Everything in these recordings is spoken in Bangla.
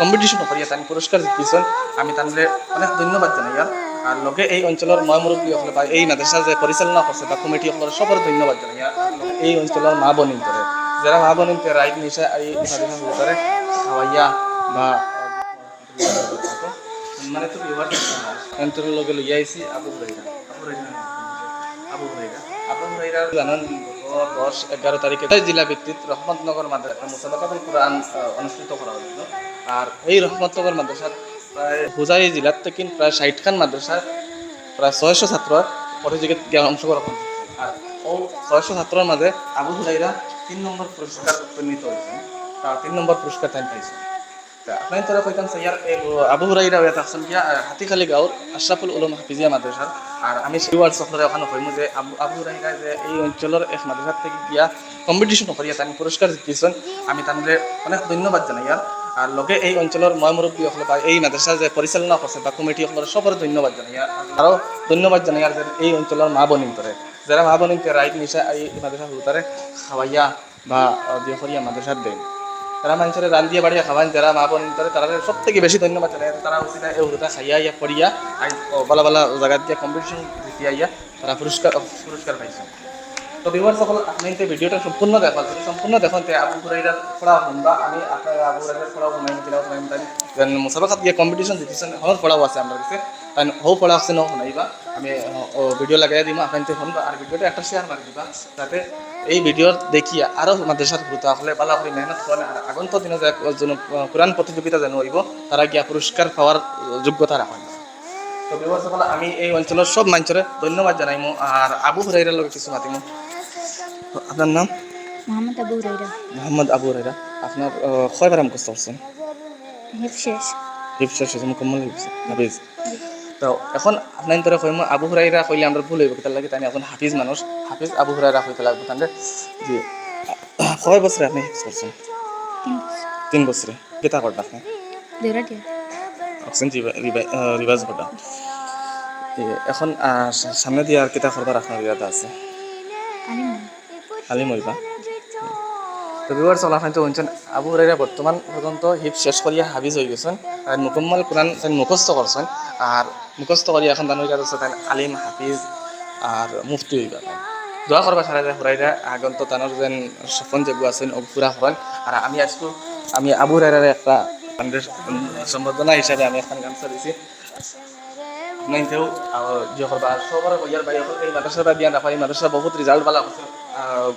কম্পিটিশন করিয়া তাই পুরস্কার জিতিয়েছেন আমি তাহলে অনেক ধন্যবাদ জানাই আর লগে এই অঞ্চলের ময় মুরব্বী হলে বা এই মাদ্রাসা যে পরিচালনা করছে বা কমিটি সকলের সবার ধন্যবাদ জানাই এই অঞ্চলের মা বনিন করে যারা মা বনিন করে রাইট নিশা এই মাদ্রাসার ভিতরে খাওয়াইয়া বা মানে তো ব্যবহার অঞ্চলের লগে লইয়া আইছি আবু হুরাইরা আবু হুরাইরা আবু হুরাইরা আবু হুরাইরা জানান দশ এগারো তারিখে জেলা ভিত্তিক রহমতনগর মাদ্রাসা মুসাবাকাতুল কোরআন অনুষ্ঠিত করা হয়েছিল। আর এই রহমতনগর মাদ্রাসার প্রায় হুজাই জেলার থেকে প্রায় ষাটখান মাদ্রাসার প্রায় ছয়শো ছাত্র প্রতিযোগিতায় অংশগ্রহণ আর ও ছয়শো ছাত্রের মাঝে আবু হুরাইরা তিন নম্বর পুরস্কার উন্নীত হয়েছে। আর তিন নম্বর পুরস্কার তাই পাইছে। আপনার তোরা কইতাম স্যার আবু হুরাইরা ওয়া তাহসান গিয়া হাতিখালি গাঁওর আশরাফুল উলুম হাফিজিয়া মাদ্রাসার। আর আমি সিওয়ার সফরে ওখানে হইমু যে আবু আবু হুরাইরা যে এই অঞ্চলের এক মাদ্রাসার থেকে গিয়া কম্পিটিশন করিয়া তাই পুরস্কার জিতিয়েছেন। আমি তাহলে অনেক ধন্যবাদ জানাই আর আর লগে এই অঞ্চলের ময় মুরব্বী হলে বা এই মাদ্রাসা যে পরিচালনা করছে বা কমিটি সকলের সবার ধন্যবাদ জানাই আর আরও ধন্যবাদ জানাই আর যে এই অঞ্চলের মা বনিন করে যারা মা করে রাইট নিশা এই মাদ্রাসা হুতারে খাওয়াইয়া বা দিয়ে করিয়া মাদ্রাসার দেন। তারা মানুষের রান দিয়ে বাড়িয়া খাওয়ান যারা মা বোন তারা তারা সব থেকে বেশি ধন্যবাদ জানাই তারা এই হুদা খাইয়া ইয়া পড়িয়া বালা বালা জায়গাত দিয়ে কম্পিটিশন জিতিয়া ইয়া তারা পুরস্কার পুরস্কার পাইছে। তো বিবার সকল আপনি এই ভিডিওটা সম্পূর্ণ দেখাল সম্পূর্ণ দেখুন, তে আবু হুরাইরার পড়া শুনবা আমি আপনার আবু পড়াও শুনাইম কিনাও শুনাইম তাই যেন মুসাবাকাত গিয়ে কম্পিটিশন জিতিছেন হর পড়াও আছে আমার কাছে তাই হৌ পড়া আছে ন শুনাইবা আমি ভিডিও লাগাই দিম আপনার শুনবা আর ভিডিওটা একটা শেয়ার মারি দিবা, যাতে এই ভিডিওর দেখিয়া আরও মাদ্রাসার গুরুত্ব আসলে বালা করে মেহনত করেন আর আগন্ত দিনে যেন কোরআন প্রতিযোগিতা যেন হইব তারা গিয়া পুরস্কার পাওয়ার যোগ্যতা রাখেন তো সকল আমি এই অঞ্চলের সব মানুষের ধন্যবাদ জানাইমু। আর আবু হুরাইরার লগে কিছু মাতিমু। আপনার নাম? মোহাম্মদ আবু হুরাইরা মোহাম্মদ আবু হুরাইরা আপনার কয়বার মুখস্থ করছেন? হেফ শেষ। হিফসার শেষে মুকম্মল হিফস হাফিজ তো এখন আপনার তোরা কইমু আবু হুরাইরা কইলে আমরা ভুল হইব তার লাগে তাই এখন হাফিজ মানুষ। হাফিজ আবু হুরাইরা কইতে লাগবে তাহলে জি। কয় বছরে আপনি হিফস করছেন? তিন বছরে। কেতা করটা আপনি? অক্সিজেন রিভার্স করটা এখন সামনে দিয়ে আর কেতা করবার আপনার ইরাদা আছে? খালি মরিবা তো বিবার চলাফাইন তো শুনছেন আবু হুরাইরা বর্তমান পর্যন্ত হিপ শেষ করিয়া হাবিজ হয়ে গেছেন আর মুকম্মল কোরআন তাই মুখস্থ করছেন আর মুখস্থ করিয়া এখন দানুর কাছে তাই আলিম, হাফিজ আর মুফতি হইবা তাই দোয়া করবা সারা হুরাইরা আগন্ত তানোর যেন সপন যেগুলো আছেন ও পুরা করেন আর আমি আজকে, আমি আবু হুরাইরার একটা সম্বর্ধনা হিসাবে আমি এখন গামছা দিছি। নাইতেও করবা আর সবার ইয়ার বাই এই মাদ্রাসাটা দিয়া নাপাই মাদ্রাসা বহুত রেজাল্ট ভালো হচ্ছে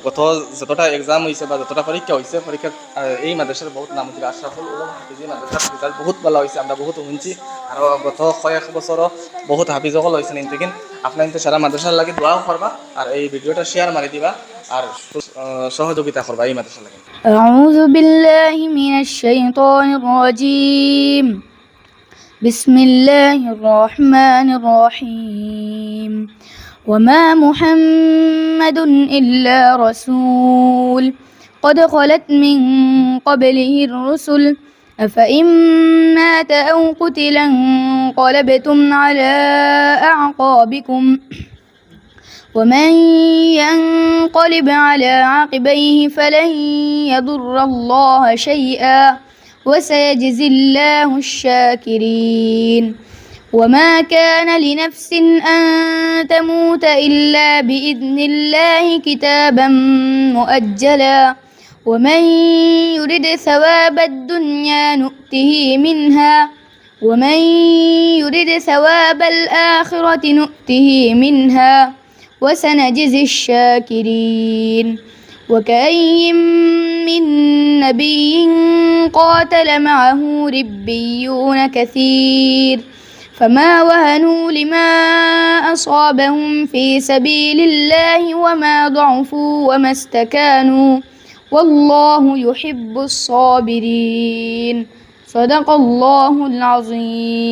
গত যতটা এক্সাম হয়েছে বা যতটা পরীক্ষা হয়েছে পরীক্ষাত আহ, এই মাদ্রাসার বহুত নাম হচ্ছে আশরাফুল উলম হাফিজি মাদ্রাসার রেজাল্ট বহুত ভালো হয়েছে আমরা বহুত শুনছি আর গত কয়েক বছরও বহুত হাফিজসকল হয়েছে কিন্তু কিন্তু আপনার কিন্তু সারা মাদ্রাসার লাগে দোয়াও করবা আর এই ভিডিওটা শেয়ার মারি দিবা আর সু- আহ, সহযোগিতা করবা এই মাদ্রাসার লাগে أعوذ بالله من الشيطان الرجيم بسم الله الرحمن الرحيم وما محمد إلا رسول. قد خلت من قبله الرسل. أفإن مات أو قتلا انقلبتم على أعقابكم. ومن ينقلب على عقبيه فلن يضر الله شيئا. وسيجزي الله الشاكرين. وما كان لنفس أن تموت إلا بإذن الله كتابا مؤجلا ومن يرد ثواب الدنيا نؤته منها ومن يرد ثواب الآخرة نؤته منها وسنجزي الشاكرين وكأي من نبي قاتل معه ربيون كثير فما وهنوا لما أصابهم في سبيل الله وما ضعفوا وما استكانوا والله يحب الصابرين صدق الله العظيم